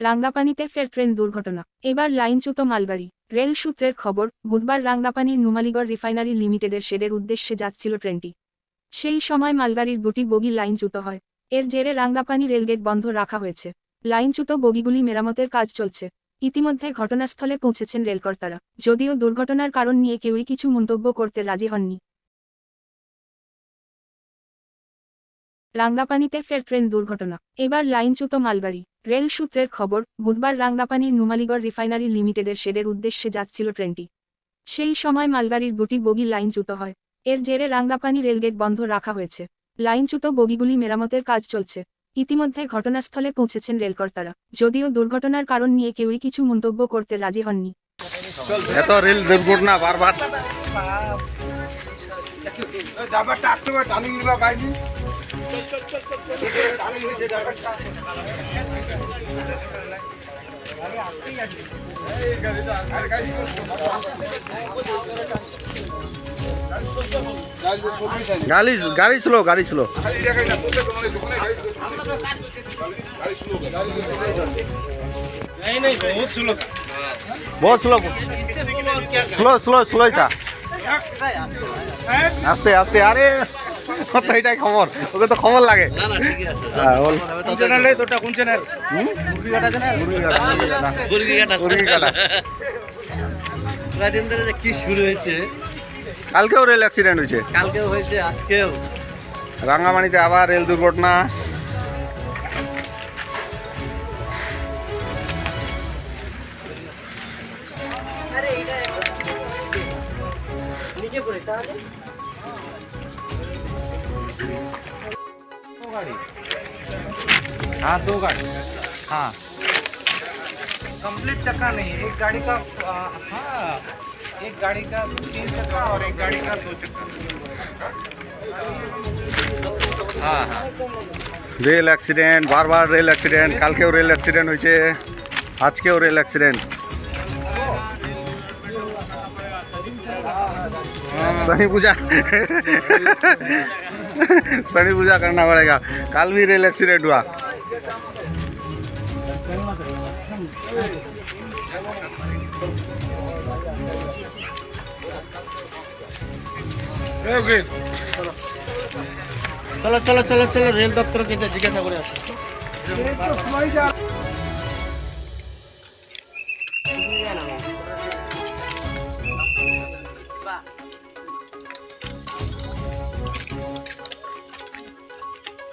রাঙ্গাপানিতে ফের ট্রেন দুর্ঘটনা। এবার লাইনচ্যুত মালগাড়ি। রেল সূত্রের খবর, বুধবার রাঙ্গাপানির নুমালিগড় রিফাইনারি লিমিটেডের শেডের উদ্দেশ্যে যাচ্ছিল ট্রেনটি। সেই সময় মালগাড়ির দুটি বগি লাইনচ্যুত হয়। এর জেরে রাঙ্গাপানি রেলগেট বন্ধ রাখা হয়েছে। লাইনচ্যুত বগিগুলি মেরামতের কাজ চলছে। ইতিমধ্যে ঘটনাস্থলে পৌঁছেছেন রেলকর্তারা। যদিও দুর্ঘটনার কারণ নিয়ে কেউই কিছু মন্তব্য করতে রাজি হননি। রাঙ্গাপানিতে ফের ট্রেন দুর্ঘটনা। এবার লাইনচ্যুত মালগাড়ি। রেল সূত্রের খবর বুধবার রাঙ্গাপানির নুমালিগড় রিফাইনারি লিমিটেডের শেডের উদ্দেশ্যে যাচ্ছিল ট্রেনটি। সেই সময় মালগাড়ির দুটি বগি লাইনচ্যুত হয়। এর জেরে রাঙ্গাপানি রেলগেট বন্ধ রাখা হয়েছে। লাইনচ্যুত বগিগুলি মেরামতের কাজ চলছে। ইতিমধ্যে ঘটনাস্থলে পৌঁছেছেন রেলকর্তারা। যদিও দুর্ঘটনার কারণ নিয়ে কেউই কিছু মন্তব্য করতে রাজি হননি। এত রেল দুর্ঘটনা বারবার। গাড়ি গাড়ি গাড়ি ছিল স্লো আস্তে আস্তে আরে। ও তো এটাই খবর। ওকে তো খবর লাগে। হ্যাঁ, বল। কোন চ্যানেল রে? তোটা কোন চ্যানেল মুরগি কাটা চ্যানেল মুরগি কাটা, মুরগি কাটা। মুরগি কাটা কদিন ধরে কি শুরু হয়েছে? কালকেও রেল অ্যাক্সিডেন্ট হয়েছে। কালকেও হয়েছে আজকেও? রাঙ্গামাটিতে আবার রেল দুর্ঘটনা। दो गाड़ी। हाँ दो गाड़ी। हाँ। कंप्लीट चक्का नहीं, एक गाड़ी का हाँ एक गाड़ी का तीन चक्का और एक गाड़ी का दो चक्का। हाँ हाँ। रेल एक्सीडेंट बार बार रेल एक्सीडेंट, कल के रेल एक्सीडेंट हो आज के रेल एक्सीडेंट। सही पूजा। सनी पूजा करना पड़ेगा कल भी रेल एक्सीडेंट हुआ চলো চলো চলো চলো রেল দপ্তরকে যা জিজ্ঞাসা করে আসো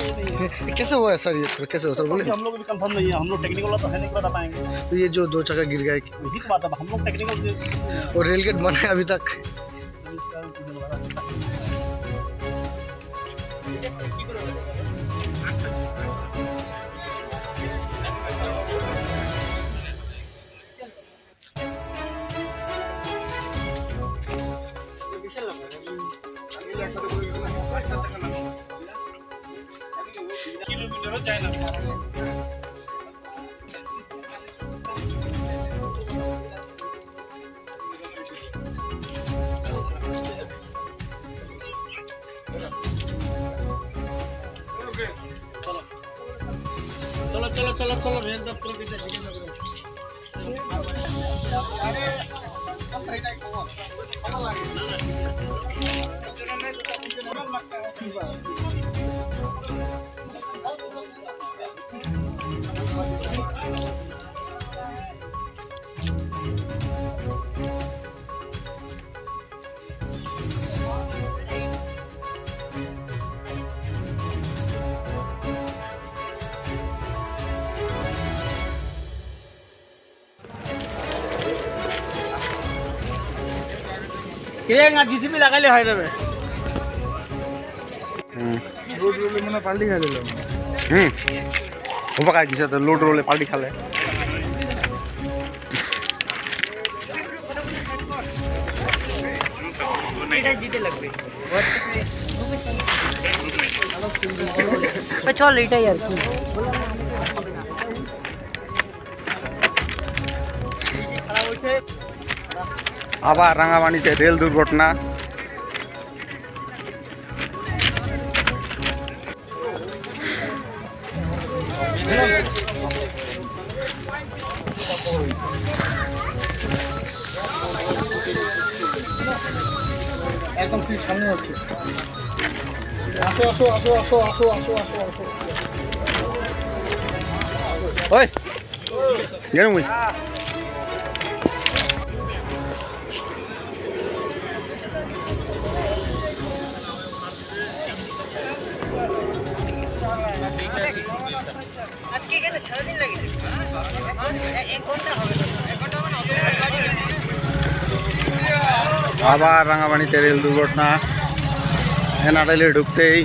कैसे हुआ है सर ये? थोड़ा कैसे होता है बोले हम लोग भी कंफर्म नहीं है। हम लोग टेक्निकल तो है नहीं बता पाएँगे। तो ये जो दो चक्का गिर गया वही तो बात है हम लोग टेक्निकल और रेल गेट बना है अभी तक। না চলো চলো চলো চলো রেল দপ্তরকে যা জিজ্ঞাসা করে আসো ক্রেং আর জিসিপি লাগাইলে হয়ে যাবে। রোড রোলে মনে পাল্টি খাই দিলাম হুম। হোপা কাজ দিছে লোড রোলে পাল্টি খালে। চল আর কি। আবার রাঙামাটিতে রেল দুর্ঘটনা। একদম সামনে হচ্ছে। আসো আসো আসো আসো আসো আসো আসো আসো। ওই। মানে আবার রাঙামাটিতে রেল দুর্ঘটনা। এনাডাইলে ঢুকতেই।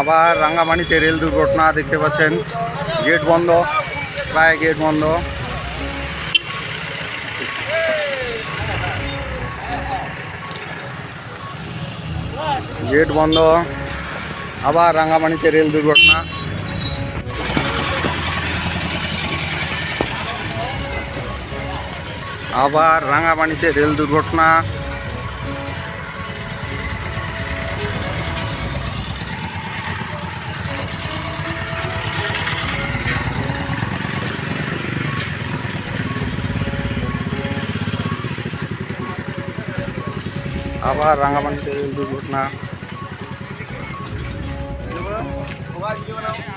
আবার রাঙ্গামাটিতে রেল দুর্ঘটনা দেখতে পাচ্ছেন। গেট বন্ধ, প্রায় গেট বন্ধ। গেট বন্ধ আবার রাঙ্গামাটিতে রেল দুর্ঘটনা আবার রাঙামাটিতে রেল দুর্ঘটনা আবার রাঙামাটিতে রেল দুর্ঘটনা Valeu, não.